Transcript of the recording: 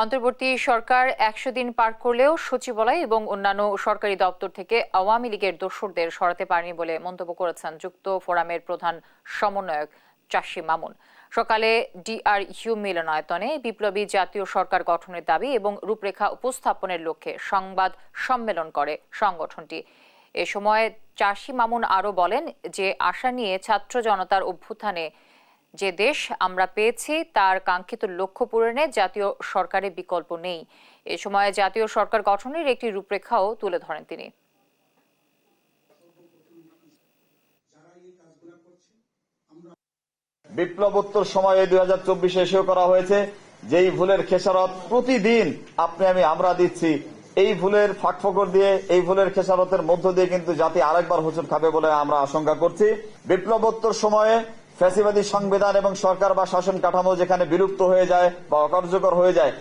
অন্তর্বর্তী সরকার একশো দিন পার করলেও সচিবালয় এবং অন্যান্য সরকারি দপ্তর থেকে আওয়ামী লীগের দোসরদের সরাতে পারেনি বলে মন্তব্য করেছেন যুক্ত ফোরামের প্রধান সমন্বয়ক চাষি মামুন। সকালে ডিআরইউ মিলনায়তনে বিপ্লবী জাতীয় সরকার গঠনের দাবি এবং রূপরেখা উপস্থাপনের লক্ষ্যে সংবাদ সম্মেলন করে সংগঠনটি। এ সময় চাষি মামুন আরও বলেন যে আশা নিয়ে ছাত্র জনতার অভ্যুত্থানে যে দেশ আমরা পেয়েছি তার কাঙ্ক্ষিত লক্ষ্য পূরণে জাতীয় সরকারের বিকল্প নেই। এ সময় জাতীয় সরকার গঠনের একটি রূপরেখাও তুলে ধরেন তিনি। বিপ্লবোত্তর সময়ে দুই হাজার চব্বিশে এসেও করা হয়েছে, যেই ভুলের খেসারত প্রতিদিন আপনি আমি আমরা দিচ্ছি। এই ভুলের ফাঁকফোকর দিয়ে, এই ভুলের খেসারতের মধ্য দিয়ে কিন্তু জাতি আরেকবার হোঁচট খাবে বলে আমরা আশঙ্কা করছি। বিপ্লবোত্তর সময়ে ফ্যাসিবাদী সংবিধান এবং সরকার বা শাসন কাঠামো যেখানে বিলুপ্ত হয়ে যায় বা অকার্যকর হয়ে যায়